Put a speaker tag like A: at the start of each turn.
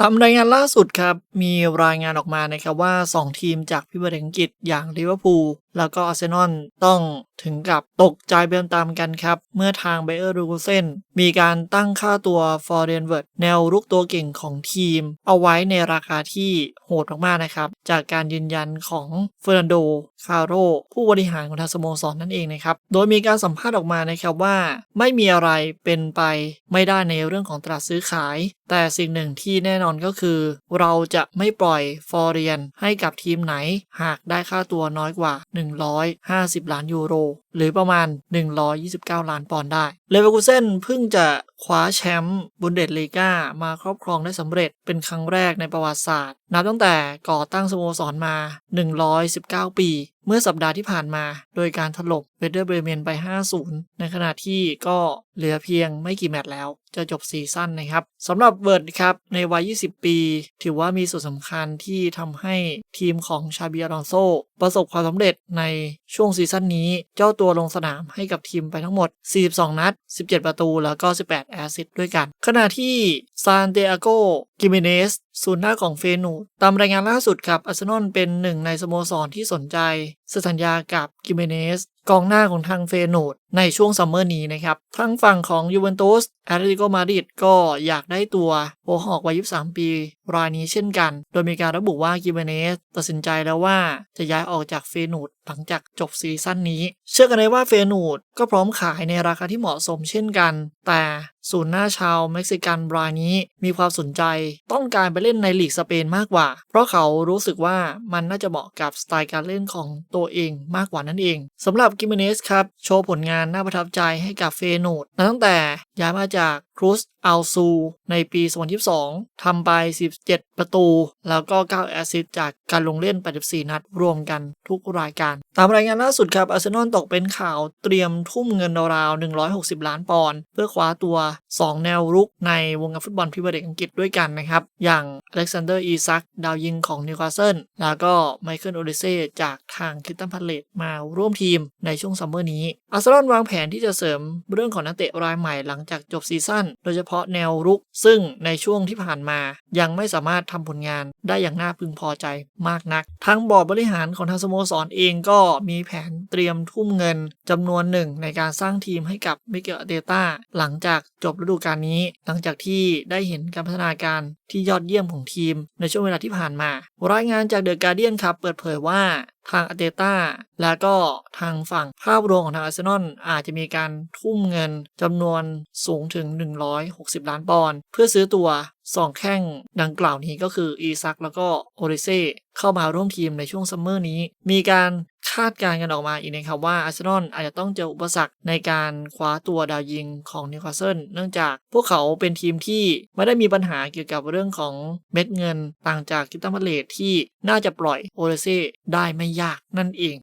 A: ตามรายงานล่าสุดครับ มีรายงานออกมานะครับว่า 2 ทีมจากพิบัติอังกฤษอย่างลิเวอร์พูล แล้วก็อาร์เซนอลต้องถึงกับตกใจเบมตามกันครับ เมื่อทางไบเออร์รูกูเซนมีการตั้งค่าตัวฟอร์เรนเวิร์ดแนวรุกตัวเก่งของทีม เอาไว้ในราคาที่โหดมากๆนะครับ จากการยืนยันของเฟอร์นันโด คาโรผู้บริหารของทางสโมสรนนั่นเองนะครับ โดยมีการสัมภาษณ์ออกมานะครับว่าไม่มีอะไรเป็นไปไม่ได้ในเรื่องของตลาดซื้อขาย แต่สิ่งหนึ่งที่แน่นอนก็คือ เราจะไม่ปล่อยฟอร์เรียนให้กับทีมไหน หากได้ค่าตัวน้อยกว่า150 ล้านยูโร หรือประมาณ 129 ล้านปอนด์ได้ เลเวอร์คูเซนเพิ่งจะคว้าแชมป์บุนเดสลีกามาครอบครองได้สำเร็จเป็นครั้งแรกในประวัติศาสตร์ นับตั้งแต่ก่อตั้งสโมสรมา 119 ปี เมื่อสัปดาห์ที่ผ่านมา โดยการถล่มเวเดอร์เบรเมนไป 5-0 ในขณะที่ก็เหลือเพียงไม่กี่แมตช์แล้ว จะจบซีซั่นนะครับสำหรับเวิร์ดครับ ในวัย 20 ปี ถือว่ามีส่วนสำคัญที่ทำให้ทีมของชาเบียรอนโซประสบความสำเร็จในช่วงซีซั่นนี้เจ้าตัวัวลงสนามให้กับทีมไปทั้งหมด 42 นัด 17 ประตูแล้วก็ 18 แอสซิสต์ด้วยกัน ขณะที่ซานเตอาโกกิเมเนส ศูนย์หน้าของเฟนูตามรายงานล่าสุดครับอาร์เซนอลเป็นหนึ่งในสโมสรที่สนใจสัญญากับกิเมเนสกองหน้าของทางเฟนูดในช่วงซัมเมอร์นี้นะครับทางฝั่งของยูเวนตุสแอตเลติโกมาดริดก็อยากได้ตัวโอหอกวัย 23 ปี รายนี้เช่นกัน โดยมีการระบุว่ากิเมเนสตัดสินใจแล้วว่าจะย้ายออกจากเฟนูดหลังจากจบซีซั่นนี้ เชื่อกันได้ว่าเฟนูด ก็พร้อมขายในราคาที่เหมาะสมเช่นกัน แต่ศูนย์หน้าชาวเม็กซิกันรายนี้มีความสนใจต้องการไปเล่นในลีกสเปนมากกว่า เพราะเขารู้สึกว่ามันน่าจะเหมาะกับสไตล์การเล่นของตัวเองมากกว่านั่นเองสำหรับกิมเนสครับ โชว์ผลงานน่าประทับใจให้กับเฟโนดตั้งแต่ ย้ายมาจากครูสอัลซูในปี 2022 ทำไป 17 ประตู แล้วก็ 9 แอสซิสต์จากการลงเล่น 84 นัดรวมกันทุกรายการ ตามรายงานล่าสุดครับอาร์เซนอลตกเป็นข่าวเตรียมทุ่มเงินราวๆ160 ล้านปอนด์เพื่อคว้าตัว 2 แนวรุกในวงการฟุตบอลพรีเมียร์ลีกอังกฤษด้วยกันนะครับ อย่างอเล็กซานเดอร์อีซัก ดาวยิงของนิวคาสเซิลแล้วก็ไมเคิลโอเดเซ่จากทางคิตตันพาเลตมาร่วมทีมในช่วงซัมเมอร์นี้อาร์เซนอลวางแผนที่จะเสริมเรื่องของนักเตะรายใหม่หลังจากจบซีซั่นโดยเฉพาะแนวรุก ซึ่งในช่วงที่ผ่านมา ยังไม่สามารถทำผลงานได้อย่างน่าพึงพอใจมากนักทางบอร์ดบริหารของทางสโมสรเองก็มีแผนเตรียมทุ่มเงินจำนวนหนึ่งในการสร้างทีมให้กับมิเกลเดต้าหลังจากจบฤดูกาลนี้ หลังจากที่ได้เห็นการพัฒนาการที่ยอดเยี่ยมของทีม ในช่วงเวลาที่ผ่านมา รายงานจากเดอะการเดียนครับเปิดเผยว่า ทางอาเตต้าและก็ทางฝั่งภาพรวมของทางอาร์เซนอลอาจจะมีการทุ่มเงินจำนวนสูงถึง 160 ล้านปอนด์เพื่อซื้อตัวสองแข้งดังกล่าวนี้ก็คืออีซักแล้วก็โอริเซ่เข้ามาร่วมทีมในช่วงซัมเมอร์นี้ มีการาดการณ์กันออกมาอีกนะครับว่าอาร์เซนอลอาจจะต้องเจออุปสรรคในการคว้าตัวดาวยิงของนิวคาสเซิลเนื่องจากพวกเขาเป็นทีมที่ไม่ได้มีปัญหาเกี่ยวกับเรื่องของเม็ดเงินต่างจากกิตตันพาเลตที่น่าจะปล่อยโอเลเซ่ได้ไม่ยากนั่นเอง